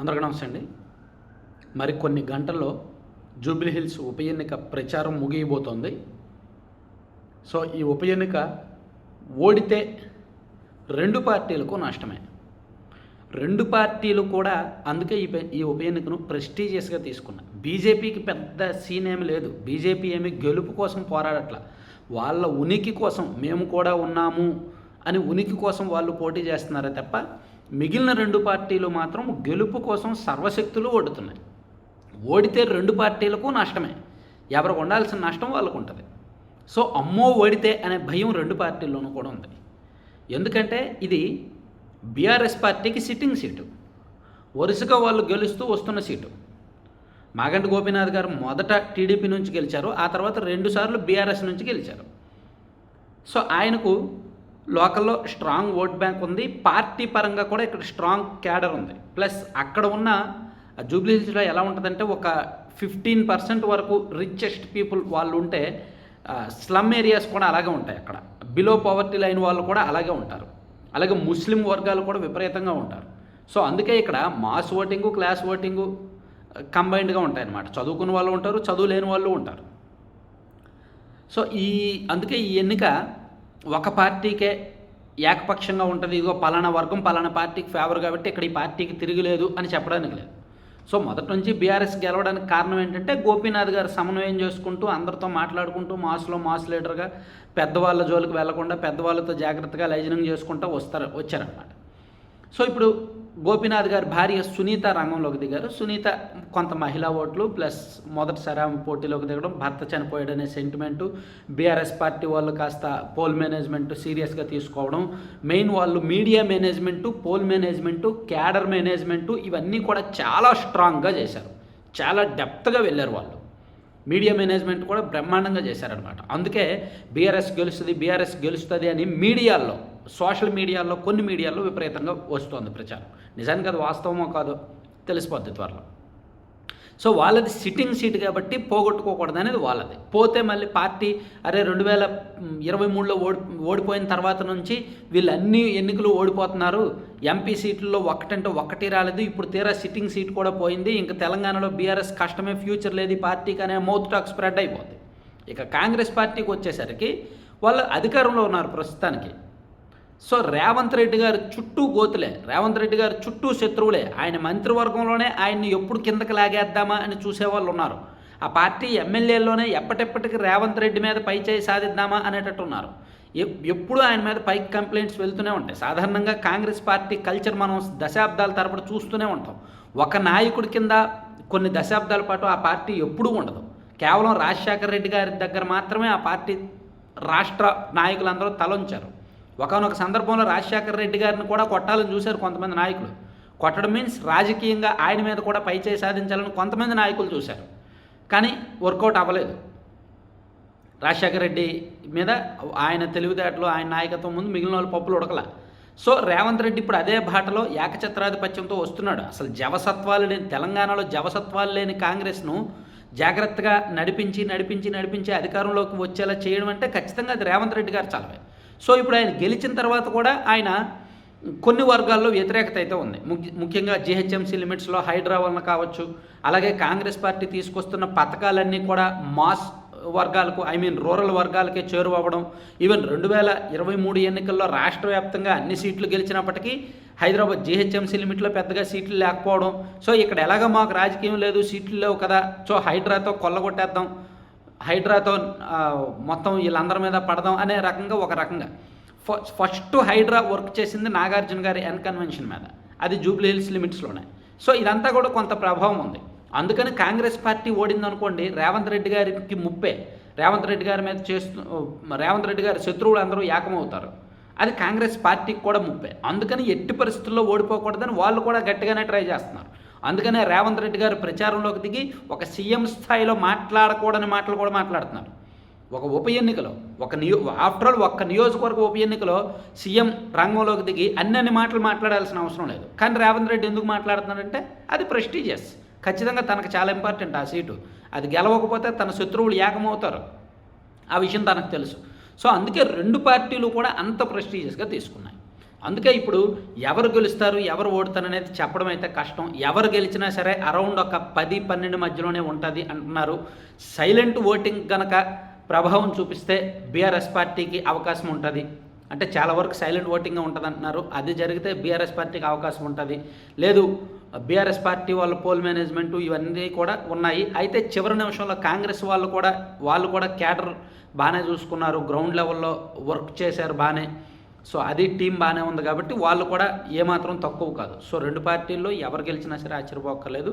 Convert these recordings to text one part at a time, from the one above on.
అందరికీ నమస్తే అండి. మరి కొన్ని గంటల్లో జూబ్లీహిల్స్ ఉప ఎన్నిక ప్రచారం ముగియబోతోంది. సో ఈ ఉప ఎన్నిక ఓడితే రెండు పార్టీలకు నష్టమే. రెండు పార్టీలు కూడా అందుకే ఈ ఈ ఉప ఎన్నికను ప్రెస్టీజియస్గా తీసుకున్నాయి బీజేపీకి పెద్ద సీన్ ఏమి లేదు. బీజేపీ ఏమి గెలుపు కోసం పోరాడట్ల. వాళ్ళ ఉనికి కోసం మేము కూడా ఉన్నాము అని ఉనికి కోసం వాళ్ళు పోటీ చేస్తున్నారే తప్ప మిగిలిన రెండు పార్టీలు మాత్రం గెలుపు కోసం సర్వశక్తులు ఓడుతున్నాయి. ఓడితే రెండు పార్టీలకు నష్టమే. ఎవరికి ఉండాల్సిన నష్టం వాళ్ళకు ఉంటుంది. సో అమ్మో ఓడితే అనే భయం రెండు పార్టీల్లోనూ కూడా ఉంది. ఎందుకంటే ఇది బీఆర్ఎస్ పార్టీకి సిట్టింగ్ సీటు. వరుసగా వాళ్ళు గెలుస్తూ వస్తున్న సీటు. మాగంటి గోపీనాథ్ గారు మొదట టీడీపీ నుంచి గెలిచారు ఆ తర్వాత రెండుసార్లు బీఆర్ఎస్ నుంచి గెలిచారు. సో ఆయనకు లోకల్లో స్ట్రాంగ్ ఓట్ బ్యాంక్ ఉంది. పార్టీ పరంగా కూడా ఇక్కడ స్ట్రాంగ్ క్యాడర్ ఉంది. ప్లస్ అక్కడ ఉన్న జూబ్లీహిల్స్లో ఎలా ఉంటుందంటే ఒక ఫిఫ్టీన్ పర్సెంట్ వరకు రిచెస్ట్ పీపుల్ వాళ్ళు ఉంటే స్లమ్ ఏరియాస్ కూడా అలాగే ఉంటాయి అక్కడ. బిలో పవర్టీ లైన్ వాళ్ళు కూడా అలాగే ఉంటారు. అలాగే ముస్లిం వర్గాలు కూడా విపరీతంగా ఉంటారు. సో అందుకే ఇక్కడ మాస్ ఓటింగు క్లాస్ ఓటింగు కంబైన్డ్గా ఉంటాయన్నమాట. చదువుకున్న వాళ్ళు ఉంటారు చదువు లేని వాళ్ళు ఉంటారు. సో ఈ అందుకే ఈ ఎన్నిక ఒక పార్టీకే ఏకపక్షంగా ఉంటుంది. ఇదిగో పలానా వర్గం పలానా పార్టీకి ఫేవర్ కాబట్టి ఇక్కడ ఈ పార్టీకి తిరగలేదు అని చెప్పడానికి లేదు. సో మొదటి నుంచి బీఆర్ఎస్ గెలవడానికి కారణం ఏంటంటే గోపీనాథ్ గారు సమన్వయం చేసుకుంటూ అందరితో మాట్లాడుకుంటూ మాస్లో మాస్ లీడర్గా పెద్దవాళ్ళ జోలికి వెళ్ళకుండా పెద్దవాళ్ళతో జాగ్రత్తగా లైజనింగ్ చేసుకుంటూ వస్తారు వచ్చారనమాట సో ఇప్పుడు గోపీనాథ్ గారి భార్య సునీత రంగంలోకి దిగారు. సునీత కొంత మహిళా ఓట్లు ప్లస్ మొదటిసారి ఆమె పోటీలోకి దిగడం భర్త చనిపోయాడనే సెంటిమెంటు బీఆర్ఎస్ పార్టీ వాళ్ళు కాస్త పోల్ మేనేజ్మెంట్ సీరియస్గా తీసుకోవడం మెయిన్ వాళ్ళు media management poll management cadre management ఇవన్నీ కూడా చాలా స్ట్రాంగ్గా చేశారు. చాలా డెప్త్గా వెళ్ళారు వాళ్ళు. మీడియా మేనేజ్మెంట్ కూడా బ్రహ్మాండంగా చేశారనమాట అందుకే బీఆర్ఎస్ గెలుస్తుంది బీఆర్ఎస్ గెలుస్తుంది అని మీడియాల్లో సోషల్ మీడియాలో కొన్ని మీడియాల్లో విపరీతంగా వస్తోంది ప్రచారం. నిజానికి అది వాస్తవమో కాదో తెలిసిపోద్ది త్వరలో. సో వాళ్ళది సిట్టింగ్ సీట్ కాబట్టి పోగొట్టుకోకూడదు అనేది వాళ్ళది. పోతే మళ్ళీ పార్టీ అరే రెండు వేల ఇరవై మూడులో ఓడి ఓడిపోయిన తర్వాత నుంచి వీళ్ళు అన్ని ఎన్నికలు ఓడిపోతున్నారు. ఎంపీ సీట్లలో ఒక్కటంటే ఒక్కటి రాలేదు. ఇప్పుడు తీరా సిట్టింగ్ సీట్ కూడా పోయింది. ఇంకా తెలంగాణలో బీఆర్ఎస్ కష్టమే ఫ్యూచర్ లేదు ఈ పార్టీకి అనే మౌత్ టాక్ స్ప్రెడ్ అయిపోతుంది ఇక కాంగ్రెస్ పార్టీకి వచ్చేసరికి వాళ్ళు అధికారంలో ఉన్నారు ప్రస్తుతానికి. సో రేవంత్ రెడ్డి గారు చుట్టూ గోతులే. రేవంత్ రెడ్డి గారు చుట్టూ శత్రువులే. ఆయన మంత్రివర్గంలోనే ఆయన్ని ఎప్పుడు కిందకి లాగేద్దామా అని చూసేవాళ్ళు ఉన్నారు. ఆ పార్టీ ఎమ్మెల్యేల్లోనే ఎప్పటిప్పటికి రేవంత్ రెడ్డి మీద పై చేయి సాధిద్దామా అనేటట్టు ఉన్నారు. ఎప్పుడు ఆయన మీద పైకి కంప్లైంట్స్ వెళ్తూనే ఉంటాయి. సాధారణంగా కాంగ్రెస్ పార్టీ కల్చర్ మనం దశాబ్దాల తరబడి చూస్తూనే ఉంటాం. ఒక నాయకుడి కింద కొన్ని దశాబ్దాల పాటు ఆ పార్టీ ఎప్పుడూ ఉండదు. కేవలం రాజశేఖర రెడ్డి గారి దగ్గర మాత్రమే ఆ పార్టీ రాష్ట్ర నాయకులందరూ తలొంచారు. ఒకనొక సందర్భంలో రాజశేఖర రెడ్డి గారిని కూడా కొట్టాలని చూశారు కొంతమంది నాయకులు. కొట్టడం మీన్స్ రాజకీయంగా ఆయన మీద కూడా పైచేయి సాధించాలని కొంతమంది నాయకులు చూశారు. కానీ వర్కౌట్ అవ్వలేదు. రాజశేఖర రెడ్డి మీద ఆయన తెలివితేటలు ఆయన నాయకత్వం ముందు మిగిలిన వాళ్ళు పప్పులు ఉడకల. సో రేవంత్ రెడ్డి ఇప్పుడు అదే బాటలో ఏకఛత్రాధిపత్యంతో వస్తున్నాడు. అసలు జవసత్వాలు లేని తెలంగాణలో జవసత్వాలు లేని కాంగ్రెస్ను జాగ్రత్తగా నడిపించి నడిపించి నడిపించి అధికారంలోకి వచ్చేలా చేయడం అంటే ఖచ్చితంగా అది రేవంత్ రెడ్డి గారు చాలవే. సో ఇప్పుడు ఆయన గెలిచిన తర్వాత కూడా ఆయన కొన్ని వర్గాల్లో వ్యతిరేకత అయితే ఉంది. ముఖ్యంగా జిహెచ్ఎంసీ లిమిట్స్లో హైడ్రా వలన కావచ్చు అలాగే కాంగ్రెస్ పార్టీ తీసుకొస్తున్న పథకాలన్నీ కూడా మాస్ వర్గాలకు ఐ మీన్ రూరల్ వర్గాలకే చేరువవ్వడం ఈవెన్ రెండు వేల ఇరవై మూడు ఎన్నికల్లో రాష్ట్ర వ్యాప్తంగా అన్ని సీట్లు గెలిచినప్పటికీ హైదరాబాద్ జిహెచ్ఎంసీ లిమిట్లో పెద్దగా సీట్లు లేకపోవడం. సో ఇక్కడ ఎలాగ మాకు రాజకీయం లేదు సీట్లు లేవు కదా సో హైడ్రాతో కొల్లగొట్టేద్దాం. హైడ్రాతో మొత్తం వీళ్ళందరి మీద పడదాం అనే రకంగా ఒక రకంగా. ఫస్ట్ హైడ్రా వర్క్ చేసింది నాగార్జున గారి ఎన్ కన్వెన్షన్ మీద. అది జూబ్లీ హిల్స్ లిమిట్స్లోనే. సో ఇదంతా కూడా కొంత ప్రభావం ఉంది. అందుకని కాంగ్రెస్ పార్టీ ఓడింది అనుకోండి రేవంత్ రెడ్డి గారికి ముప్పే. రేవంత్ రెడ్డి గారి మీద చేస్తూ రేవంత్ రెడ్డి గారి శత్రువులు అందరూ ఏకమవుతారు. అది కాంగ్రెస్ పార్టీకి కూడా ముప్పే. అందుకని ఎట్టి పరిస్థితుల్లో ఓడిపోకూడదని వాళ్ళు కూడా గట్టిగానే ట్రై చేస్తున్నారు. అందుకనే రేవంత్ రెడ్డి గారు ప్రచారంలోకి దిగి ఒక సీఎం స్థాయిలో మాట్లాడకూడని మాటలు కూడా మాట్లాడుతున్నారు. ఒక ఉప ఎన్నికలో ఒక నియో ఆఫ్టర్ ఆల్ ఒక్క నియోజకవర్గ ఉప ఎన్నికలో సీఎం రంగంలోకి దిగి అన్ని అన్ని మాటలు మాట్లాడాల్సిన అవసరం లేదు. కానీ రేవంత్ రెడ్డి ఎందుకు మాట్లాడుతున్నాడంటే అది ప్రెస్టీజియస్ ఖచ్చితంగా తనకు చాలా ఇంపార్టెంట్ ఆ సీటు. అది గెలవకపోతే తన శత్రువులు ఏకమవుతారు. ఆ విషయం తనకు తెలుసు. సో అందుకే రెండు పార్టీలు కూడా అంత ప్రెస్టీజియస్గా తీసుకున్నాయి. అందుకే ఇప్పుడు ఎవరు గెలుస్తారు ఎవరు ఓడుతారు అనేది చెప్పడం అయితే కష్టం. ఎవరు గెలిచినా సరే అరౌండ్ ఒక పది పన్నెండు మధ్యలోనే ఉంటుంది అంటున్నారు. సైలెంట్ ఓటింగ్ కనుక ప్రభావం చూపిస్తే బీఆర్ఎస్ పార్టీకి అవకాశం ఉంటుంది. అంటే చాలా వరకు సైలెంట్ ఓటింగ్గా ఉంటుంది అంటున్నారు. అది జరిగితే బీఆర్ఎస్ పార్టీకి అవకాశం ఉంటుంది. లేదు బీఆర్ఎస్ పార్టీ వాళ్ళ పోల్ మేనేజ్మెంట్ ఇవన్నీ కూడా ఉన్నాయి. అయితే చివరి నిమిషంలో కాంగ్రెస్ వాళ్ళు కూడా వాళ్ళు కూడా క్యాడర్ బాగానే చూసుకున్నారు. గ్రౌండ్ లెవెల్లో వర్క్ చేశారు బాగానే. సో అది టీం బాగానే ఉంది కాబట్టి వాళ్ళు కూడా ఏమాత్రం తక్కువ కాదు. సో రెండు పార్టీల్లో ఎవరు గెలిచినా సరే ఆశ్చర్యపోక్కర్లేదు.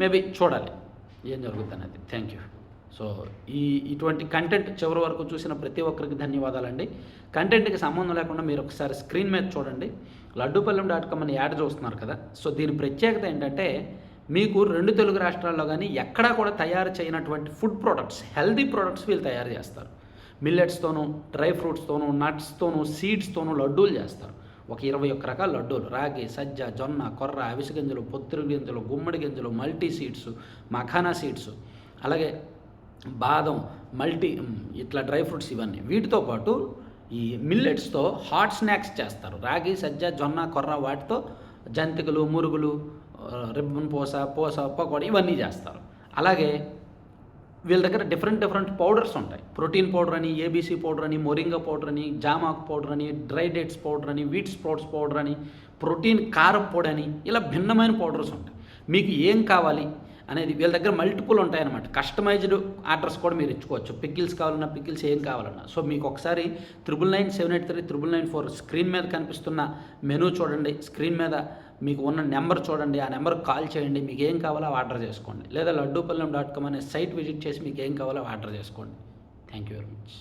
మేబీ చూడాలి. ఏం జరుగుతుంది అనేది థ్యాంక్ యూ సో ఈ ఇటువంటి కంటెంట్ చివరి వరకు చూసిన ప్రతి ఒక్కరికి ధన్యవాదాలండి. కంటెంట్కి సంబంధం లేకుండా మీరు ఒకసారి స్క్రీన్ మీద చూడండి. లడ్డూపల్లెం డాట్ కామ్ అని యాడ్ చూస్తున్నారు కదా. సో దీని ప్రత్యేకత ఏంటంటే మీకు రెండు తెలుగు రాష్ట్రాల్లో కానీ ఎక్కడా కూడా తయారు చేయనటువంటి ఫుడ్ ప్రోడక్ట్స్ హెల్దీ ప్రోడక్ట్స్ వీళ్ళు తయారు చేస్తారు. మిల్లెట్స్తోనూ డ్రై ఫ్రూట్స్తోనూ నట్స్తోనూ సీడ్స్తోనూ లడ్డూలు చేస్తారు. ఒక ఇరవై ఒక్క రకాల లడ్డూలు. రాగి సజ్జ జొన్న కొర్ర అవిసె గింజలు పొత్తిరి గింజలు గుమ్మడి గింజలు మల్టీ సీడ్స్ మఖానా సీడ్స్ అలాగే బాదం మల్టీ ఇట్లా డ్రై ఫ్రూట్స్ ఇవన్నీ. వీటితో పాటు ఈ మిల్లెట్స్తో హాట్ స్నాక్స్ చేస్తారు. రాగి సజ్జ జొన్న కొర్ర వాటితో జంతికలు మురుగులు రిబ్బన్ పూస పూస పకోడీ ఇవన్నీ చేస్తారు. అలాగే వీళ్ళ దగ్గర డిఫరెంట్ డిఫరెంట్ పౌడర్స్ ఉంటాయి. ప్రోటీన్ పౌడర్ అని ఏబీసీ పౌడర్ అని మొరింగా పౌడర్ అని జామాక్ పౌడర్ అని డ్రై డేట్స్ పౌడర్ అని వీట్ స్ప్రౌట్స్ పౌడర్ అని ప్రోటీన్ కారపొడి అని ఇలా భిన్నమైన పౌడర్స్ ఉంటాయి. మీకు ఏం కావాలి? అనేది వీళ్ళ దగ్గర మల్టిపుల్ ఉంటాయన్నమాట. కస్టమైజ్డ్ ఆర్డర్స్ కూడా మీరు ఇచ్చుకోవచ్చు. పికిల్స్ కావాలన్నా పికిల్స్ ఏం కావాలన్నా. సో మీకు ఒకసారి triple nine seven eight three triple nine four screen మీద కనిపిస్తున్న మెనూ చూడండి. స్క్రీన్ మీద మీకు ఉన్న నెంబర్ చూడండి. ఆ నెంబర్కి కాల్ చేయండి. మీకు ఏం కావాలో ఆర్డర్ చేసుకోండి. లేదా లడ్డూపల్లెం డాట్ కామ్ అనే సైట్ విజిట్ చేసి మీకు ఏం కావాలో ఆర్డర్ చేసుకోండి. Thank you very much